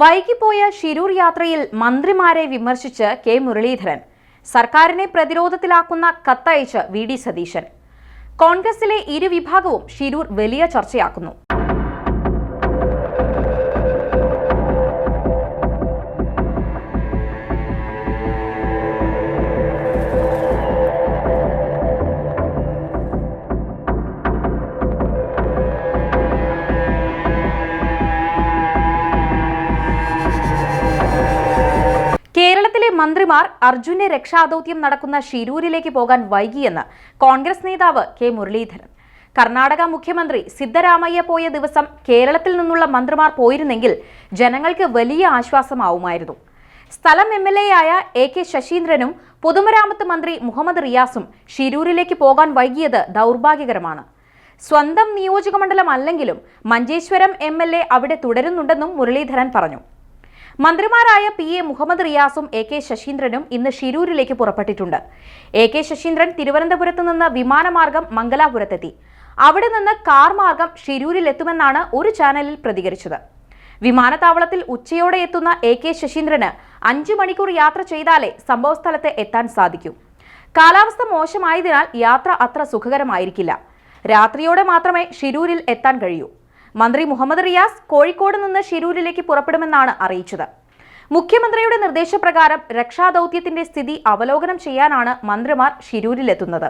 വൈകിപ്പോയ ഷിരൂർ യാത്രയിൽ മന്ത്രിമാരെ വിമർശിച്ച് കെ മുരളീധരൻ. സർക്കാരിനെ പ്രതിരോധത്തിലാക്കുന്ന കത്തയച്ച് വി ഡി സതീശൻ. കോൺഗ്രസിലെ ഇരുവിഭാഗവും ഷിരൂർ വലിയ ചർച്ചയാക്കുന്നു. മന്ത്രിമാർ അർജുന്റെ രക്ഷാദൌത്യം നടക്കുന്ന ഷിരൂരിലേക്ക് പോകാൻ വൈകിയെന്ന് കോൺഗ്രസ് നേതാവ് കെ മുരളീധരൻ. കർണാടക മുഖ്യമന്ത്രി സിദ്ധരാമയ്യ പോയ ദിവസം കേരളത്തിൽ നിന്നുള്ള മന്ത്രിമാർ പോയിരുന്നെങ്കിൽ ജനങ്ങൾക്ക് വലിയ ആശ്വാസമാവുമായിരുന്നു. സ്ഥലം എം എൽ എ ആയ എ കെ ശശീന്ദ്രനും പൊതുമരാമത്ത് മന്ത്രി മുഹമ്മദ് റിയാസും ഷിരൂരിലേക്ക് പോകാൻ വൈകിയത് ദൗർഭാഗ്യകരമാണ്. സ്വന്തം നിയോജകമണ്ഡലം അല്ലെങ്കിലും മഞ്ചേശ്വരം എം എൽ എ അവിടെ തുടരുന്നുണ്ടെന്നും മുരളീധരൻ പറഞ്ഞു. മന്ത്രിമാരായ പി എ മുഹമ്മദ് റിയാസും എ കെ ശശീന്ദ്രനും ഇന്ന് ഷിരൂരിലേക്ക് പുറപ്പെട്ടിട്ടുണ്ട്. എ കെ ശശീന്ദ്രൻ തിരുവനന്തപുരത്ത് നിന്ന് വിമാനമാർഗം മംഗലാപുരത്തെത്തി. അവിടെ നിന്ന് കാർ മാർഗം ഷിരൂരിലെത്തുമെന്നാണ് ഒരു ചാനലിൽ പ്രതികരിച്ചത്. വിമാനത്താവളത്തിൽ ഉച്ചയോടെ എത്തുന്ന എ കെ ശശീന്ദ്രന് അഞ്ചു മണിക്കൂർ യാത്ര ചെയ്താലേ സംഭവസ്ഥലത്ത് എത്താൻ സാധിക്കൂ. കാലാവസ്ഥ മോശമായതിനാൽ യാത്ര അത്ര സുഖകരമായിരിക്കില്ല. രാത്രിയോടെ മാത്രമേ ഷിരൂരിൽ എത്താൻ കഴിയൂ. മന്ത്രി മുഹമ്മദ് റിയാസ് കോഴിക്കോട് നിന്ന് ഷിരൂരിലേക്ക് പുറപ്പെടുമെന്നാണ് അറിയിച്ചത്. മുഖ്യമന്ത്രിയുടെ നിർദ്ദേശപ്രകാരം രക്ഷാദൌത്യത്തിന്റെ സ്ഥിതി അവലോകനം ചെയ്യാനാണ് മന്ത്രിമാർ ഷിരൂരിലെത്തുന്നത്.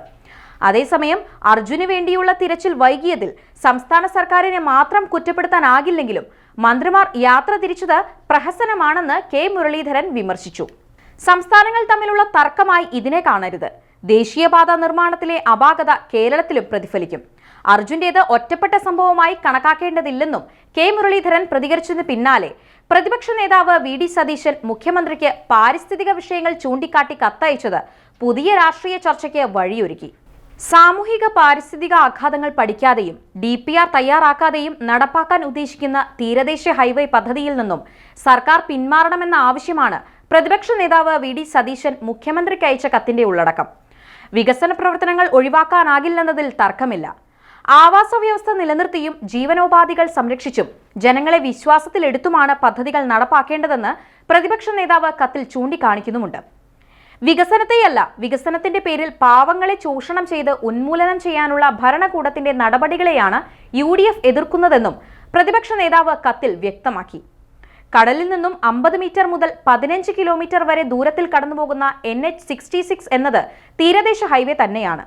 അതേസമയം അർജുന് വേണ്ടിയുള്ള തിരച്ചിൽ വൈകിയതിൽ സംസ്ഥാന സർക്കാരിനെ മാത്രം കുറ്റപ്പെടുത്താനാകില്ലെങ്കിലും മന്ത്രിമാർ യാത്ര തിരിച്ചത് പ്രഹസനമാണെന്ന് കെ. മുരളീധരൻ വിമർശിച്ചു. സംസ്ഥാനങ്ങൾ തമ്മിലുള്ള തർക്കമായി ഇതിനെ കാണരുത്. ദേശീയപാത നിർമ്മാണത്തിലെ അപാകത കേരളത്തിലും പ്രതിഫലിക്കും. അർജുന്റേത് ഒറ്റപ്പെട്ട സംഭവമായി കണക്കാക്കേണ്ടതില്ലെന്നും കെ മുരളീധരൻ പ്രതികരിച്ചതിന് പിന്നാലെ. പ്രതിപക്ഷ നേതാവ് വി ഡി സതീശൻ മുഖ്യമന്ത്രിക്ക് പാരിസ്ഥിതിക വിഷയങ്ങൾ ചൂണ്ടിക്കാട്ടി കത്തയച്ചത് പുതിയ രാഷ്ട്രീയ ചർച്ചയ്ക്ക് വഴിയൊരുക്കി. സാമൂഹിക പാരിസ്ഥിതിക ആഘാതങ്ങൾ പഠിക്കാതെയും ഡി പി ആർ തയ്യാറാക്കാതെയും നടപ്പാക്കാൻ ഉദ്ദേശിക്കുന്ന തീരദേശ ഹൈവേ പദ്ധതിയിൽ നിന്നും സർക്കാർ പിന്മാറണമെന്ന ആവശ്യമാണ് പ്രതിപക്ഷ നേതാവ് വി ഡി സതീശൻ മുഖ്യമന്ത്രിക്ക് അയച്ച കത്തിന്റെ ഉള്ളടക്കം. വികസന പ്രവർത്തനങ്ങൾ ഒഴിവാക്കാനാകില്ലെന്നതിൽ തർക്കമില്ല. ആവാസ വ്യവസ്ഥ നിലനിർത്തിയും ജീവനോപാധികൾ സംരക്ഷിച്ചും ജനങ്ങളെ വിശ്വാസത്തിലെടുത്തുമാണ് പദ്ധതികൾ നടപ്പാക്കേണ്ടതെന്ന് പ്രതിപക്ഷ നേതാവ് കത്തിൽ ചൂണ്ടിക്കാണിക്കുന്നുമുണ്ട്. വികസനത്തെയല്ല വികസനത്തിന്റെ പേരിൽ പാവങ്ങളെ ചൂഷണം ചെയ്ത് ഉന്മൂലനം ചെയ്യാനുള്ള ഭരണകൂടത്തിന്റെ നടപടികളെയാണ് യു ഡി എഫ് എതിർക്കുന്നതെന്നും പ്രതിപക്ഷ നേതാവ് കത്തിൽ വ്യക്തമാക്കി. കടലിൽ നിന്നും അമ്പത് മീറ്റർ മുതൽ പതിനഞ്ച് കിലോമീറ്റർ വരെ ദൂരത്തിൽ കടന്നുപോകുന്ന എൻ എച്ച് സിക്സ്റ്റി സിക്സ് എന്നത് തീരദേശ ഹൈവേ തന്നെയാണ്.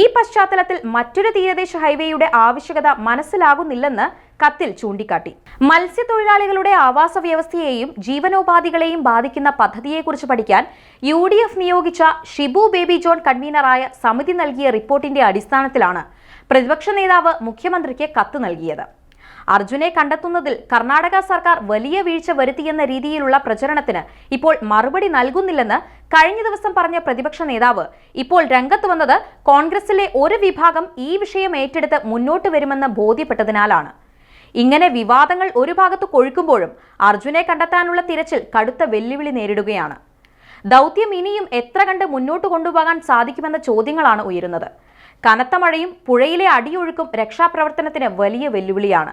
ഈ പശ്ചാത്തലത്തിൽ മറ്റൊരു തീരദേശ ഹൈവേയുടെ ആവശ്യകത മനസ്സിലാകുന്നില്ലെന്ന് കത്തിൽ ചൂണ്ടിക്കാട്ടി. മത്സ്യത്തൊഴിലാളികളുടെ ആവാസ വ്യവസ്ഥയെയും ജീവനോപാധികളെയും ബാധിക്കുന്ന പദ്ധതിയെക്കുറിച്ച് പഠിക്കാൻ യു ഡി എഫ് നിയോഗിച്ച ഷിബു ബേബി ജോൺ കൺവീനറായ സമിതി നൽകിയ റിപ്പോർട്ടിന്റെ അടിസ്ഥാനത്തിലാണ് പ്രതിപക്ഷ നേതാവ് മുഖ്യമന്ത്രിക്ക് കത്ത് നൽകിയത്. അർജുനെ കണ്ടെത്തുന്നതിൽ കർണാടക സർക്കാർ വലിയ വീഴ്ച വരുത്തിയെന്ന രീതിയിലുള്ള പ്രചരണത്തിന് ഇപ്പോൾ മറുപടി നൽകുന്നില്ലെന്ന് കഴിഞ്ഞ ദിവസം പറഞ്ഞ പ്രതിപക്ഷ നേതാവ് ഇപ്പോൾ രംഗത്ത് വന്നത് കോൺഗ്രസിലെ ഒരു വിഭാഗം ഈ വിഷയം ഏറ്റെടുത്ത് മുന്നോട്ട് വരുമെന്ന് ബോധ്യപ്പെട്ടതിനാലാണ്. ഇങ്ങനെ വിവാദങ്ങൾ ഒരു ഭാഗത്ത് കൊഴുക്കുമ്പോഴും അർജുനെ കണ്ടെത്താനുള്ള തിരച്ചിൽ കടുത്ത വെല്ലുവിളി നേരിടുകയാണ്. ദൗത്യം ഇനിയും എത്ര കണ്ട് മുന്നോട്ട് കൊണ്ടുപോകാൻ സാധിക്കുമെന്ന ചോദ്യങ്ങളാണ് ഉയരുന്നത്. കനത്ത മഴയും പുഴയിലെ അടിയൊഴുക്കും രക്ഷാപ്രവർത്തനത്തിന് വലിയ വെല്ലുവിളിയാണ്.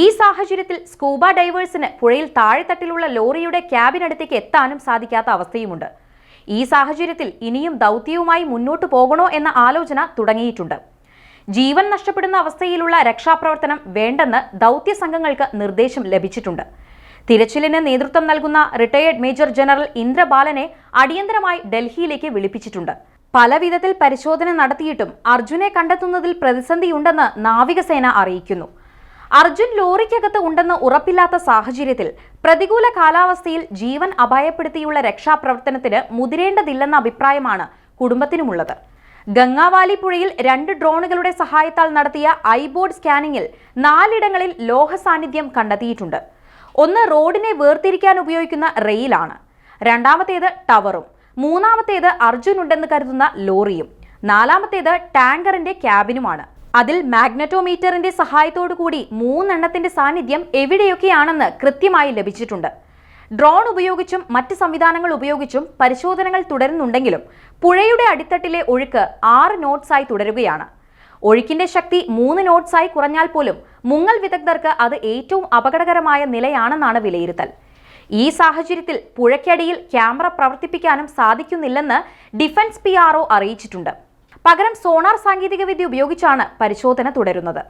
ഈ സാഹചര്യത്തിൽ സ്കൂബ ഡൈവേഴ്സിന് പുഴയിൽ താഴെത്തട്ടിലുള്ള ലോറിയുടെ ക്യാബിനടുത്തേക്ക് എത്താനും സാധിക്കാത്ത അവസ്ഥയുമുണ്ട്. ഈ സാഹചര്യത്തിൽ ഇനിയും ദൗത്യവുമായി മുന്നോട്ടു പോകണോ എന്ന ആലോചന തുടങ്ങിയിട്ടുണ്ട്. ജീവൻ നഷ്ടപ്പെടുന്ന അവസ്ഥയിലുള്ള രക്ഷാപ്രവർത്തനം വേണ്ടെന്ന് ദൗത്യ സംഘങ്ങൾക്ക് നിർദ്ദേശം ലഭിച്ചിട്ടുണ്ട്. തിരച്ചിലിന് നേതൃത്വം നൽകുന്ന റിട്ടയേർഡ് മേജർ ജനറൽ ഇന്ദ്രബാലനെ അടിയന്തരമായി ഡൽഹിയിലേക്ക് വിളിപ്പിച്ചിട്ടുണ്ട്. പല വിധത്തിൽ പരിശോധന നടത്തിയിട്ടും അർജുനെ കണ്ടെത്തുന്നതിൽ പ്രതിസന്ധിയുണ്ടെന്ന് നാവികസേന അറിയിക്കുന്നു. അർജുൻ ലോറിക്കകത്ത് ഉണ്ടെന്ന് ഉറപ്പില്ലാത്ത സാഹചര്യത്തിൽ പ്രതികൂല കാലാവസ്ഥയിൽ ജീവൻ അപായപ്പെടുത്തിയുള്ള രക്ഷാപ്രവർത്തനത്തിന് മുതിരേണ്ടതില്ലെന്ന അഭിപ്രായമാണ് കുടുംബത്തിനുമുള്ളത്. ഗംഗാവാലി പുഴയിൽ രണ്ട് ഡ്രോണുകളുടെ സഹായത്താൽ നടത്തിയ ഐബോർഡ് സ്കാനിങ്ങിൽ നാലിടങ്ങളിൽ ലോഹ സാന്നിധ്യം കണ്ടെത്തിയിട്ടുണ്ട്. ഒന്ന് റോഡിനെ വേർതിരിക്കാൻ ഉപയോഗിക്കുന്ന റെയിലാണ്. രണ്ടാമത്തേത് ടവറും. മൂന്നാമത്തേത് അർജുൻ ഉണ്ടെന്ന് കരുതുന്ന ലോറിയും. നാലാമത്തേത് ടാങ്കറിന്റെ ക്യാബിനുമാണ്. അതിൽ മാഗ്നറ്റോമീറ്ററിന്റെ സഹായത്തോടു കൂടി മൂന്നെണ്ണത്തിന്റെ സാന്നിധ്യം എവിടെയൊക്കെയാണെന്ന് കൃത്യമായി ലഭിച്ചിട്ടുണ്ട്. ഡ്രോൺ ഉപയോഗിച്ചും മറ്റ് സംവിധാനങ്ങൾ ഉപയോഗിച്ചും പരിശോധനകൾ തുടരുന്നുണ്ടെങ്കിലും പുഴയുടെ അടിത്തട്ടിലെ ഒഴുക്ക് ആറ് നോട്ട്സായി തുടരുകയാണ്. ഒഴുക്കിന്റെ ശക്തി മൂന്ന് നോട്ട്സായി കുറഞ്ഞാൽ പോലും മുങ്ങൽ വിദഗ്ധർക്ക് അത് ഏറ്റവും അപകടകരമായ നിലയാണെന്നാണ് വിലയിരുത്തൽ. ഈ സാഹചര്യത്തിൽ പുഴയ്ക്കടിയിൽ ക്യാമറ പ്രവർത്തിപ്പിക്കാനും സാധിക്കുന്നില്ലെന്ന് ഡിഫൻസ് പി അറിയിച്ചിട്ടുണ്ട്. പകരം സോണാർ സാങ്കേതികവിദ്യ ഉപയോഗിച്ചാണ് പരിശോധന തുടരുന്നത്